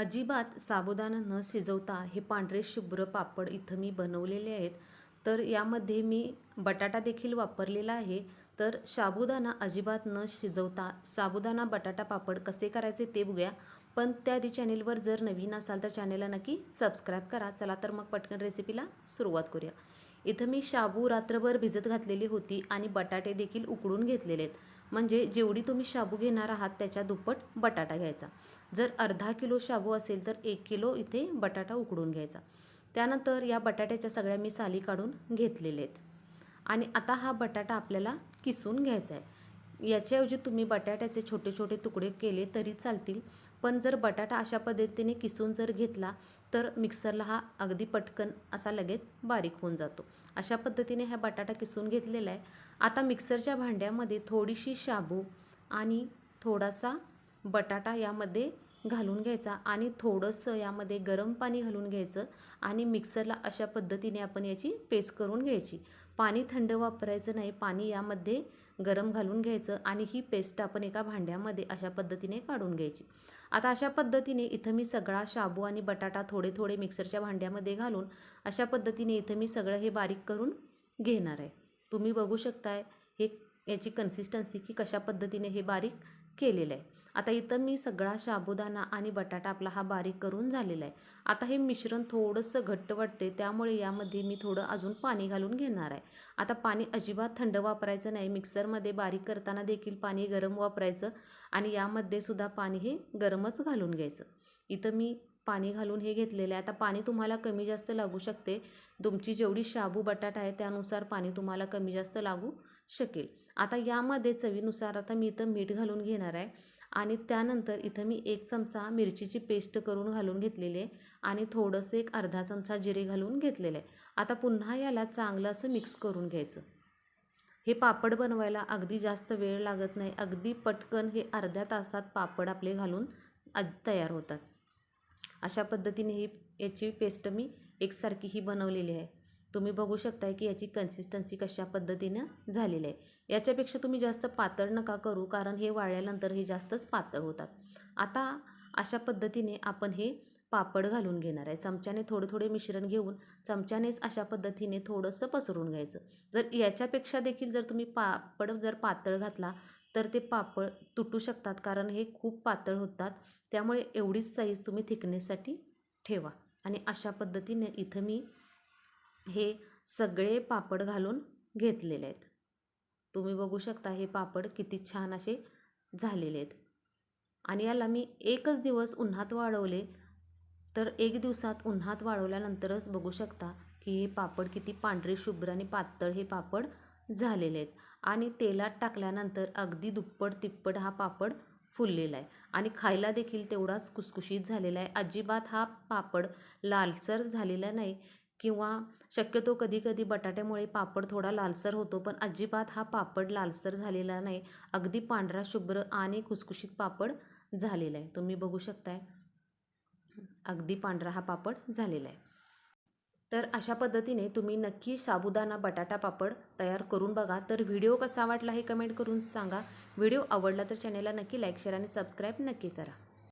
अजिबात साबुदाणा न शिजवता हे पांढरे शुभ्र पापड इथं मी बनवलेले आहेत. तर यामध्ये मी बटाटा देखील वापरलेला आहे. तर साबुदाणा अजिबात न शिजवता साबुदाणा बटाटा पापड कसे करायचे ते बघूया. पण त्याआधी चॅनेलवर जर नवीन असाल तर चॅनेलला नक्की सबस्क्राईब करा. चला तर मग पटकन रेसिपीला सुरुवात करूया. इथं मी शाबू रात्रभर भिजत घातलेली होती आणि बटाटे देखील उकडून घेतलेले आहेत. म्हणजे जेवढी तुम्ही शाबू घेणार आहात त्याच्या दुप्पट बटाटा घ्यायचा. जर अर्धा किलो शाबू असेल तर एक किलो इथे बटाटा उकडून घ्यायचा. त्यानंतर या बटाट्याच्या सगळ्या मी साली काढून घेतलेले आहेत. आणि आता हा बटाटा आपल्याला किसून घ्यायचा आहे. याच्याऐवजी तुम्ही बटाट्याचे छोटे छोटे तुकडे केले तरी चालतील. पण जर बटाटा अशा पद्धतीने किसून जर घेतला तर मिक्सरला हा अगदी पटकन असा लगेच बारीक होऊन जातो. अशा पद्धतीने हा बटाटा किसून घेतलेला आहे. आता मिक्सरच्या भांड्यामध्ये थोडीशी शाबू आणि थोडासा बटाटा यामध्ये घालून घ्यायचा आणि थोडंसं यामध्ये गरम पाणी घालून घ्यायचं आणि मिक्सरला अशा पद्धतीने आपण याची पेस्ट करून घ्यायची. पाणी थंड वापरायचं नाही. पाणी यामध्ये गरम घालून घ्यायचं आणि ही पेस्ट आपण एका भांड्यामध्ये अशा पद्धतीने काढून घ्यायची. आता अशा पद्धतीने इथं मी सगळा शाबू आणि बटाटा थोडे थोडे मिक्सरच्या भांड्यामध्ये घालून अशा पद्धतीने इथं मी सगळं हे बारीक करून घेणार आहे. तुम्ही बघू शकताय हे याची कन्सिस्टन्सी की कशा पद्धतीने हे बारीक केलेलं आहे. आता इथं मी सगळा साबुदाणा आणि बटाटा आपला हा बारीक करून झालेला आहे. आता हे मिश्रण थोडंसं घट्ट वाटते त्यामुळे यामध्ये मी थोडं अजून पाणी घालून घेणार आहे. आता पाणी अजिबात थंड वापरायचं नाही. मिक्सरमध्ये बारीक करताना देखील पाणी गरम वापरायचं आणि यामध्ये सुद्धा पाणी हे गरमच घालून घ्यायचं. इथं मी पाणी घालून हे घेतलेलं आहे. आता पाणी तुम्हाला कमी जास्त लागू शकते. तुमची जेवढी शाबू बटाटा आहे त्यानुसार पाणी तुम्हाला कमी जास्त लागू शकेल. आता यामध्ये चवीनुसार आता मी इथं मीठ घालून घेणार आहे. आणि त्यानंतर इथं मी एक चमचा मिरचीची पेस्ट करून घालून घेतलेली आहे आणि थोडंसं एक अर्धा चमचा जिरे घालून घेतलेलं आहे. आता पुन्हा याला चांगलं असं मिक्स करून घ्यायचं. हे पापड बनवायला अगदी जास्त वेळ लागत नाही. अगदी पटकन हे अर्ध्या तासात पापड आपले घालून तयार होतात. अशा पद्धतीने ही याची पेस्ट मी एकसारखी ही बनवलेली आहे. तुम्ही बघू शकताय की याची कन्सिस्टन्सी कशा पद्धतीनं झालेली आहे. याच्यापेक्षा तुम्ही जास्त पातळ नका करू कारण हे वाळल्यानंतर हे जास्तच पातळ होतात. आता अशा पद्धतीने आपण हे पापड घालून घेणार आहे. चमच्याने थोडे थोडे मिश्रण घेऊन चमच्यानेच अशा पद्धतीने थोडंसं पसरून घ्यायचं. जर याच्यापेक्षा देखील जर तुम्ही पापड जर पातळ घातला तर ते पापड तुटू शकतात कारण हे खूप पातळ होतात. त्यामुळे एवढीच साईज तुम्ही थिकनेससाठी ठेवा. आणि अशा पद्धतीने इथं मी हे सगळे पापड घालून घेतलेले आहेत. तुम्ही बघू शकता हे पापड किती छान असे झालेले आहेत. आणि याला मी एकच दिवस उन्हात वाळवले तर एक दिवसात उन्हात वाळवल्यानंतरच बघू शकता की हे पापड किती पांढरे शुभ्र आणि पातळ हे पापड झालेले आहेत. आणि तेलात टाकल्यानंतर अगदी दुप्पट तिप्पट हा पापड फुललेला आहे. आणि खायला देखील तेवढाच कुसकुशीत झालेला आहे. अजिबात हा पापड लालसर झालेला नाही. किंवा शक्यतो कधीकधी बटाट्यामुळे पापड थोडा लालसर होतो पण अजिबात हा पापड लालसर झालेला नाही. अगदी पांढरा शुभ्र आणि खुसखुशीत पापड झालेला आहे. तुम्ही बघू शकताय. अगदी पांढरा हा पापड झालेला आहे. तर अशा पद्धतीने तुम्ही नक्की साबुदाणा बटाटा पापड तयार करून बघा. तर व्हिडिओ कसा वाटला हे कमेंट करून सांगा. व्हिडिओ आवडला तर चॅनेलला नक्की लाईक शेअर आणि सबस्क्राईब नक्की करा.